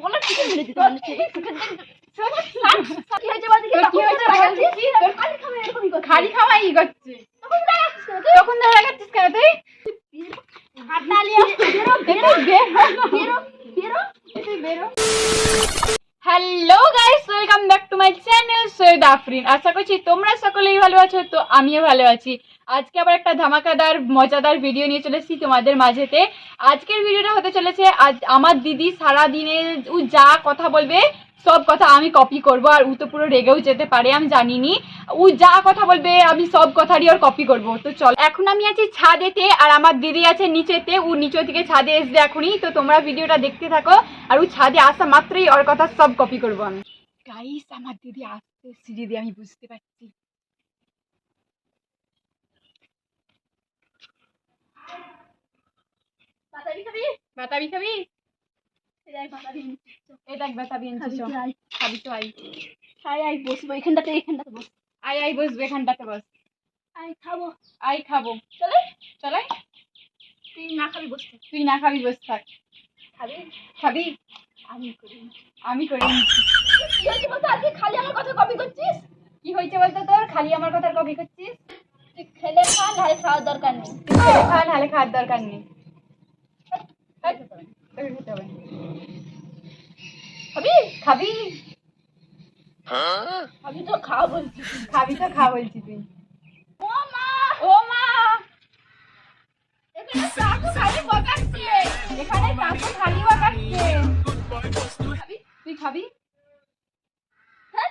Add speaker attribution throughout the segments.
Speaker 1: বলার কিছু মেরে দিতে মানুষ খালি
Speaker 2: খাওয়াই করছে।
Speaker 1: তখন
Speaker 2: ধরে রাখাচ্ছিস কেন তুই?
Speaker 1: হাততালি বেরো বেরো। বেরো বেরো।
Speaker 2: তুই বেরো। Hello guys welcome back to my channel Syed Afrin আশা করছি তোমরা সকলেই ভালো আছো, তো আমিও ভালো আছি। আজকে আবার একটা ধামাকাদার, মজাদার ভিডিও নিয়ে চলেছি তোমাদের মাঝেতে। আজকের ভিডিওটা হতে চলেছে, আজ আমার দিদি সারা দিনে ও যা কথা বলবে সব কথা আমি কপি করব, আর ও তো পুরো রেগেও যেতে পারে, আমি জানিনি। ও যা কথা বলবে, আমি সব কথারই ওর কপি করব। তো চল। এখন আমি আছি ছাদেতে, আর আমার দিদি আছে নিচেতে ও নিচে থেকে ছাদে এসবে এখনই। তো তোমরা ভিডিওটা দেখতে থাকো, আর ও ছাদে আসা মাত্রই ওর কথা সব কপি করব আমি। গাইস আমার দিদি আসতে সিঁড়ি দিয়ে আমি বুঝতে পারছি।
Speaker 1: বাতাবি খাবি?
Speaker 2: বাতাবি খাবি? তো আই
Speaker 1: বসবো এখানটাতে এখানটাতে বস।
Speaker 2: আই আই বসবে এখানটাতে বস।
Speaker 1: আয় খাব।
Speaker 2: আই খাব।
Speaker 1: চলে?
Speaker 2: চলে?
Speaker 1: তুই না খাবি বসতে
Speaker 2: তুই না খাবি বস থাক।
Speaker 1: খাবি?
Speaker 2: খাবি?
Speaker 1: আমি করি।
Speaker 2: আমি করে।
Speaker 1: কি হয়েছে বলতো? আজকে খালি আমার কথা কপি করছিস?
Speaker 2: কি হয়েছে বলতো তোর? খালি আমার কথা কপি করছিস?
Speaker 1: তুই খেলে খা নাহলে খাওয়ার দরকার নেই।
Speaker 2: খা নাহলে খাওয়ার দরকার নেই। খেতে হবে। না।
Speaker 1: খাবি?
Speaker 2: খাবি?
Speaker 1: আমি তো খাওয়া বলছি
Speaker 2: খাবি তো খা বলছি তুই।
Speaker 1: ও মা!
Speaker 2: ও মা!
Speaker 1: এখানে কাকু খালি বকাচ্ছে।
Speaker 2: এখানে কাকু খালি বাকাচ্ছে।
Speaker 1: খাবি?
Speaker 2: তুই খাবি?
Speaker 1: হ্যাঁ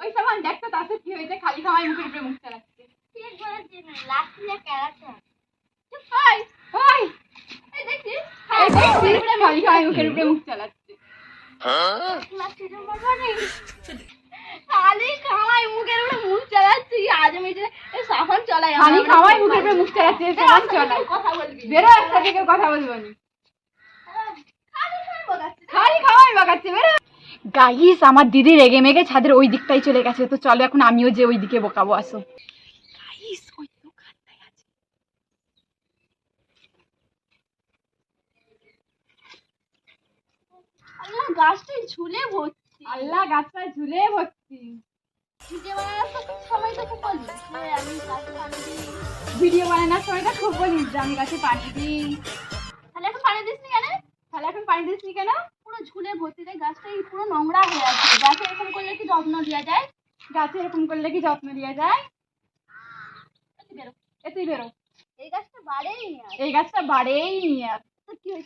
Speaker 2: ওই সামান দেখ তাতে কি হয়েছে? খালি খাওয়াই মুখের উপরে মুখ চালাচ্ছে
Speaker 1: ঠিক বলেছিস লাঠিয়া ক্যারাটা
Speaker 2: চুপ হাই হাই
Speaker 1: এই দেখছিস
Speaker 2: খালি খাওয়াই বেরো গাইস আমার দিদি রেগে মেগে ছাদের ওই দিকটাই চলে গেছে। তো চলো এখন আমিও যে ওই দিকে বোকাবো, আসো। গাইস ওই
Speaker 1: আল্লাহ গাছটাই ঝুলে ভর্তি।
Speaker 2: আল্লাহ গাছটায় ঝুলে ভর্তি।
Speaker 1: ভিডিও বানানোর তো সময় তো খুব বলি আমি গাছে পানি দিই
Speaker 2: ভিডিও বানানোর সময়টা খুব বলিস যে আমি গাছে পানি দিই।
Speaker 1: তাহলে এখন পানি দিস নি কেন?
Speaker 2: তাহলে এখন পানি দিসনি কেন?
Speaker 1: পুরো ঝুলে ভর্তি রে গাছটাই পুরো নোংরা হয়ে আছে। গাছে এরকম করলে কি যত্ন দেওয়া যায়?
Speaker 2: গাছে এরকম করলে কি যত্ন দেওয়া যায়?
Speaker 1: বেরো।
Speaker 2: এ তুই বেরো।
Speaker 1: এই গাছটা বাড়েই নি
Speaker 2: এই গাছটা বাড়েই নিয়ে তুই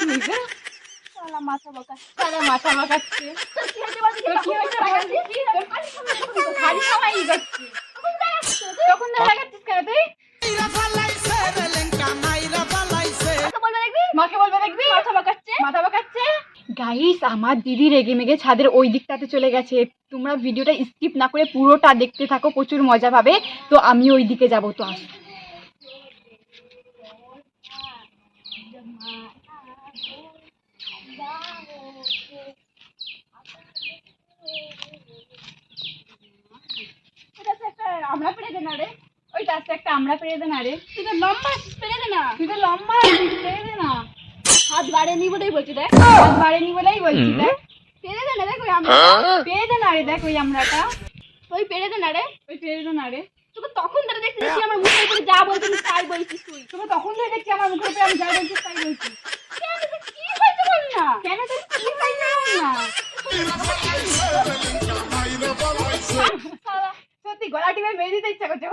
Speaker 2: তুই
Speaker 1: মাথা বকা
Speaker 2: মাথা মাখাচ্ছে
Speaker 1: কি হয়েছে বলতে
Speaker 2: তোর কি হয়েছে বলছি? গাইস আমার দিদি রেগে মেগে ছাদের ওই দিকটাতে চলে গেছে। তোমরা ভিডিওটা স্কিপ না করে পুরোটা দেখতে থাকো প্রচুর মজা পাবে। তো আমি ওই দিকে যাব তো আস।
Speaker 1: আমরা পেরে দে না রে।
Speaker 2: ওইটা আস্তে একটা আমরা পেরে দে না রে।
Speaker 1: তুই তো লম্বা পেরে দে না
Speaker 2: তুই তো লম্বা পেরে দে না
Speaker 1: হাত বাড়ে নি বলেই বলছি দেখ।
Speaker 2: হাত বাড়েনি বলেই বলছি দেখ।
Speaker 1: পেরে দে না দেখ ওই আমরা
Speaker 2: পেরে দে না রে দেখ ওই আমরাটা।
Speaker 1: ওই পেরে দে না রে
Speaker 2: ওই পেরে দে না রে।
Speaker 1: তোকে তখন ধরে দেখছি তুই আমার মুখের উপরে যা বলছিস তাই বলছিস তুই।
Speaker 2: তোকে তখন ধরে দেখছি আমার মুখের উপরে আমি যা বলছি তাই বলছি
Speaker 1: কেন তোর কি হয়েছে বল না?
Speaker 2: কেন তোর কি হয়েছে বল না? সত্যি গলা টিপে মেরে দিতে ইচ্ছা করছে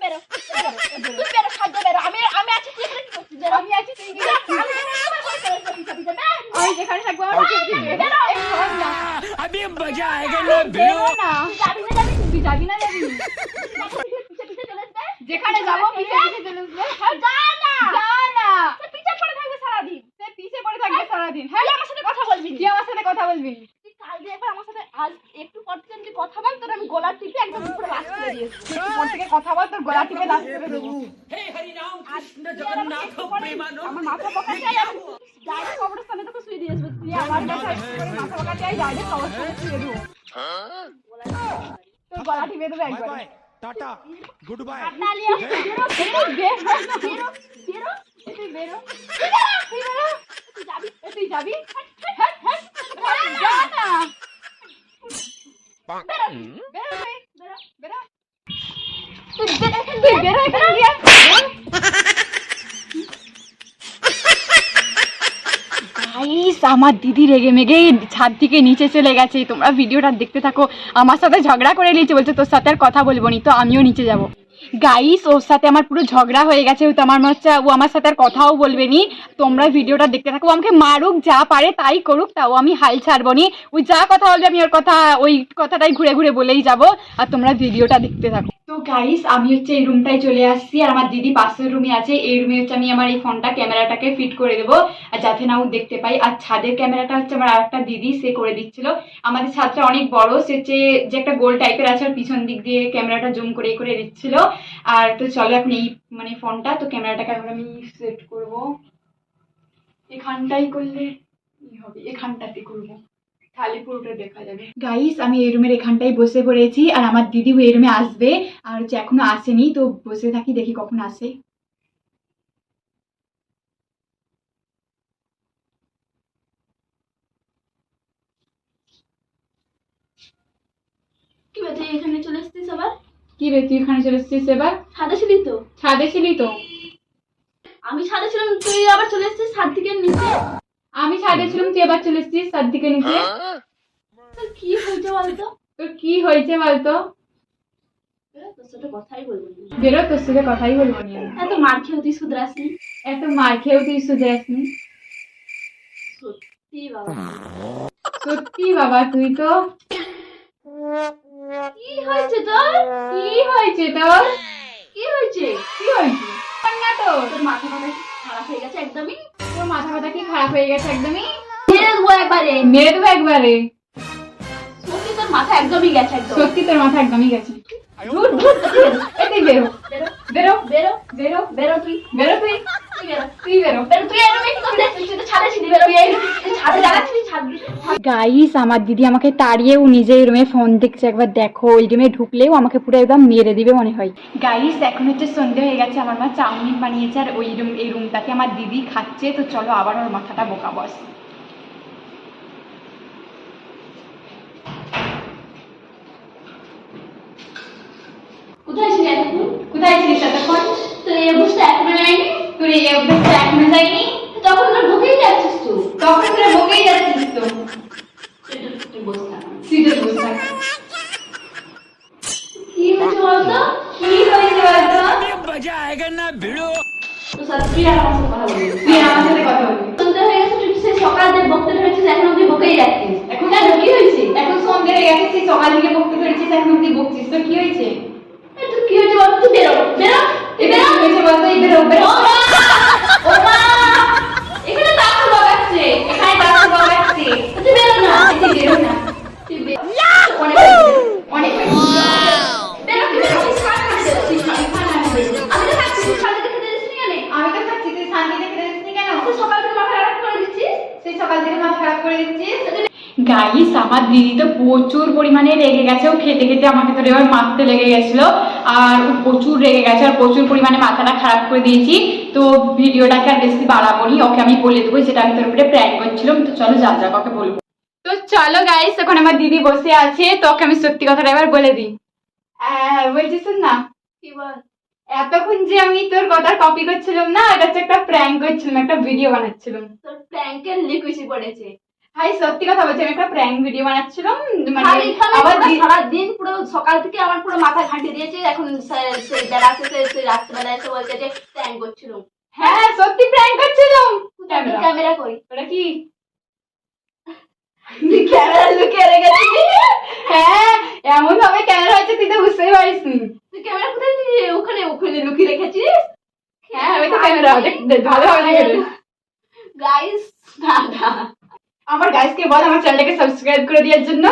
Speaker 1: বেরো বেরো, তুই বেরো।
Speaker 3: अभी मजा आएगा ना
Speaker 2: বেরো না
Speaker 1: তুই যাবি না যাবি
Speaker 2: তুই যাবি না যাবি
Speaker 1: পিছে পিছে চলে আসবে
Speaker 2: যেখানে যাবো পিছে পিছে চলে আসবে হ্যাঁ,
Speaker 1: যা না
Speaker 2: যা
Speaker 1: আমার মাথা পকাতে ডাইরেক্ট কবরস্থানে তোকে শুয়ে দিয়ে আসবো তুই
Speaker 2: আমার কাছে মাথা পকাতে আই ডাইরেক্ট কবরস্থানে শুয়ে দেবো তোর গলা টিপে দেবো একবার
Speaker 3: টাটা গুড বাই
Speaker 1: টাটা লিয়া বেরো
Speaker 2: বেরো
Speaker 1: বেরো বেরো
Speaker 2: তুই বেরো তুই বেরো
Speaker 1: তুই যাবি
Speaker 2: তুই যাবি হ্যাঁ হ্যাঁ হ্যাঁ না পাক বেরো বেরো
Speaker 1: বেরো
Speaker 2: বেরো তুই বেরো এখান থেকে আমার দিদি রেগে মেগে ছাদ থেকে নিচে চলে গেছে। তোমরা ভিডিওটা দেখতে থাকো। আমার সাথে ঝগড়া করে নিয়েছে। বলছে, তোর সাথে আর কথা বলব নি, তো আমিও নিচে যাব। গাইস ওর সাথে আমার পুরো ঝগড়া হয়ে গেছে তো আমার মনে হচ্ছে ও আমার সাথে আর কথাও বলবে নি। তোমরা ভিডিওটা দেখতে থাকো আমাকে মারুক, যা পারে তাই করুক, তাও আমি হাল ছাড়বো নি। ও যা কথা বলবে, আমি ওর কথা, ওই কথাটাই ঘুরে ঘুরে বলেই যাব। আর তোমরা ভিডিওটা দেখতে থাকো। তো গাইস আমি হচ্ছে এই রুমটায় চলে আসছি, আর আমার দিদি পাশের রুমে আছে। এই রুমে হচ্ছে আমি আমার এই ফোনটা ক্যামেরাটাকে ফিট করে দেবো, আর যাতে না ও দেখতে পাই আর ছাদের ক্যামেরাটা হচ্ছে আমার আরেকটা দিদি, সে করে দিচ্ছিল। আমাদের ছাদটা অনেক বড়, সে হচ্ছে যে একটা গোল টাইপের আছে, আর পিছন দিক দিয়ে ক্যামেরাটা জুম করে করে দিচ্ছিল। আর তো চলো এখন এই মানে ফোনটা তো ক্যামেরাটাকে এখন আমি সেট করব। এখানটাই করলে হবে এখানটাতে করব। তাহলে পুরোটা দেখা যাবে। গাইস আমি এই রুমের এখানটাই বসে পড়েছি আর আমার দিদিও এই রুমে আসবে আর হচ্ছে এখনও আসেনি তো বসে থাকি দেখি কখন আসে।
Speaker 1: কি বে তুই এখানে চলে এসেছিস আবার?
Speaker 2: কি রে তুই এখানে চলে এসেছিস এবার?
Speaker 1: ছাদে ছিলি তো।
Speaker 2: ছাদে ছিলি তো?
Speaker 1: আমি ছাদে ছিলাম তুই আবার চলে এসেছিস ছাদ থেকে নিচে?
Speaker 2: আমি ছাদে ছিলাম তুই এবার চলে এসেছিস ছাদ থেকে নিচে?
Speaker 1: তোর কি হয়েছে বলতো?
Speaker 2: তোর কি হয়েছে বলতো?
Speaker 1: তোর সাথে কথাই বলব না।
Speaker 2: বেরো তোর সাথে কথাই বলব নি।
Speaker 1: এত মার খেয়েও তুই শুধরাসনি।
Speaker 2: এত মার খেয়েও তুই
Speaker 1: সত্যি বাবা।
Speaker 2: সত্যি বাবা তুই তো।
Speaker 1: কি হয়েছে তোর?
Speaker 2: কি হয়েছে তোর?
Speaker 1: কি হয়েছে?
Speaker 2: কি হয়েছে? না তো
Speaker 1: তোর মাথা মাথা খারাপ হয়ে গেছে একদমই?
Speaker 2: তোর মাথা ব্যথা কি খারাপ হয়ে গেছে একদমই?
Speaker 1: মেরে দেবো একবারে।
Speaker 2: মেরে দেবো একবারে।
Speaker 1: সত্যি তোর মাথা একদমই গেছে একদম।
Speaker 2: সত্যি তোর মাথা একদমই গেছে।
Speaker 1: ধুর।
Speaker 2: এই বেরো
Speaker 1: বেরো
Speaker 2: বেরো
Speaker 1: বেরো
Speaker 2: বেরো
Speaker 1: তুই
Speaker 2: বেরো তুই
Speaker 1: তুই বেরো
Speaker 2: তুই বেরো
Speaker 1: বেরো তুই এরকম কি করতে তুই তো ছাদে ছিলি বেরো তুই ছাদে দাঁড়াচ্ছিলি ছাদ
Speaker 2: গাইস আমার দিদি আমাকে তাড়িয়েও নিজে নিজে রুমে ফোন দেখছে। একবার দেখো, ওই রুমে ঢুকলেও আমাকে পুরো একদম মেরে দিবে মনে হয়। গাইস এখন হচ্ছে সন্ধে হয়ে গেছে, আমার মা চাউমিন বানিয়েছে আর ওই রুম এই রুমটাকে আমার দিদি খাচ্ছে। তো চলো আবার ওর মাথাটা বোকা বস।
Speaker 1: কোথায় ছিলি এতক্ষণ?
Speaker 2: কোথায় ছিলিস এতক্ষণ?
Speaker 1: তোর এই অবস্থা এখনও যায়নি?
Speaker 2: তোর এই অভ্যাসটা এখনও যায়নি
Speaker 1: তখন তোর ঢুকেই যাচ্ছিস তুই
Speaker 2: তখন তোরা বকেই যাচ্ছিস তো
Speaker 1: তুই বসে থাক
Speaker 2: তুই তো বসে থাক।
Speaker 1: কি হয়েছে বলতো
Speaker 2: কি হয়েছে বলতো
Speaker 3: अभी
Speaker 1: সকাল থেকে বকতে ধরেছিস এখন অবধি বকেই যাচ্ছিস
Speaker 2: এখন
Speaker 1: কি হয়েছে
Speaker 2: এখন সন্ধ্যা হয়ে গেছে সকাল থেকে বকতে ধরেছিস এখন অবধি বকছিস তো কি হয়েছে
Speaker 1: তো
Speaker 2: খাচ্ছি তুই শান্তি দেখে দিসনি কেন?
Speaker 1: তুই সকাল থেকে মাথা খারাপ করে দিচ্ছিস
Speaker 2: সেই সকাল থেকে মাথা খারাপ করে দিচ্ছিস গাইস আমার দিদি তো প্রচুর পরিমাণে রেগে গেছে। ও খেতে খেতে আমাকে এবার মারতে লেগে গেছিল। আর ও প্রচুর রেগে গেছে আর প্রচুর পরিমাণে মাথাটা খারাপ করে দিয়েছি। তো ভিডিওটাকে আর বেশি বাড়াবো নি ওকে আমি বলে দেবো যেটা আমি তোর উপরে প্র্যাঙ্ক করছিলাম। তো চলো যা যা ওকে বলব। তো চলো গাইস এখন আমার দিদি বসে আছে। তো ওকে আমি সত্যি কথাটা এবার বলে দিই। আহ, বলছি শোন না?
Speaker 1: কি বল?
Speaker 2: এতক্ষণ যে আমি তোর কথা কপি করছিলাম না এটা হচ্ছে একটা প্র্যাঙ্ক করছিলাম একটা ভিডিও বানাচ্ছিলাম।
Speaker 1: তোর প্র্যাঙ্কের লিকুইসি পড়েছে।
Speaker 2: হাই সত্যি কথা বলছি আমি একটা প্র্যাঙ্ক ভিডিও বানাচ্ছিলাম মানে আবার
Speaker 1: সারা দিন পুরো সকাল থেকে আমার পুরো মাথা ঘাঁটি দিয়েছে এখন সেই বেলা শেষে সে রাত্রিবেলা এসে বলছে যে প্র্যাঙ্ক করছিল
Speaker 2: হ্যাঁ সত্যি প্র্যাঙ্ক করছিলাম। ক্যামেরা
Speaker 1: কই?
Speaker 2: ওটা কি?
Speaker 1: ক্যামেরা লুকিয়ে রেখেছিস
Speaker 2: হ্যাঁ এমন ভাবে ক্যামেরা হচ্ছে তুই তো বুঝতেই পারিসনি।
Speaker 1: তুই ক্যামেরা কোথায় ওখানে ওখানে লুকিয়ে রেখেছিস?
Speaker 2: হ্যাঁ ওই তো ক্যামেরা ভালো হবে না
Speaker 1: গাইস না
Speaker 2: আমার গাইসকে বল আমার চ্যানেলটাকে সাবস্ক্রাইব করে দেওয়ার জন্য।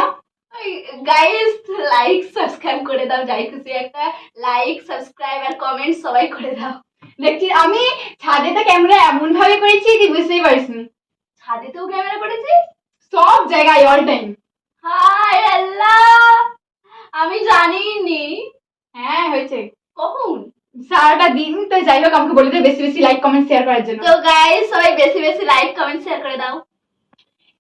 Speaker 1: গাইস লাইক সাবস্ক্রাইব করে দাও যাই খুশি একটা লাইক সাবস্ক্রাইব আর কমেন্ট সবাই করে দাও।
Speaker 2: দেখছি আমি ছাদে তো ক্যামেরা এমন ভাবে করেছি তুই বুঝতেই পারিসনি।
Speaker 1: ছাদেতেও ক্যামেরা করেছিস?
Speaker 2: জায়গায় অল টাইম
Speaker 1: হায় আল্লাহ! আমি জানিনি।
Speaker 2: হ্যাঁ হয়েছে।
Speaker 1: কখন?
Speaker 2: সারাটা দিন তো যাই হোক আমাকে বলে দে বেশি বেশি লাইক কমেন্ট শেয়ার করার জন্য।
Speaker 1: তো গাইস সবাই বেশি বেশি লাইক কমেন্ট শেয়ার করে দাও।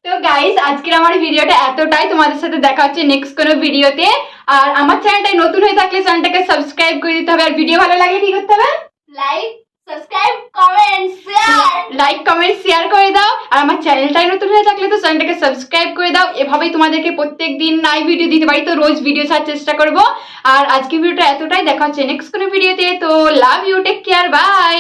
Speaker 2: তো গাইস আজকের আমার ভিডিওটা এতটাই। তোমাদের সাথে দেখা হচ্ছে নেক্সট কোনো ভিডিওতে আর আমার চ্যানেলটাই নতুন হয়ে থাকলে চ্যানেলটাকে সাবস্ক্রাইব করে দিতে হবে। আর ভিডিও ভালো লাগলে কি করতে হবে?
Speaker 1: Like subscribe comment
Speaker 2: like comment share করে দাও। আর আমার চ্যানেলটাই নতুন হয়ে থাকলে তো চ্যানেলটাকে সাবস্ক্রাইব করে দাও। এভাবেই তোমাদেরকে প্রত্যেক দিন নাই ভিডিও দিতে পারি। তো রোজ ভিডিও ছাড়ার চেষ্টা করব। আর আজকে ভিডিওটা এতটাই। দেখা হচ্ছে নেক্সট কোনো ভিডিওতে তো। Love you take care bye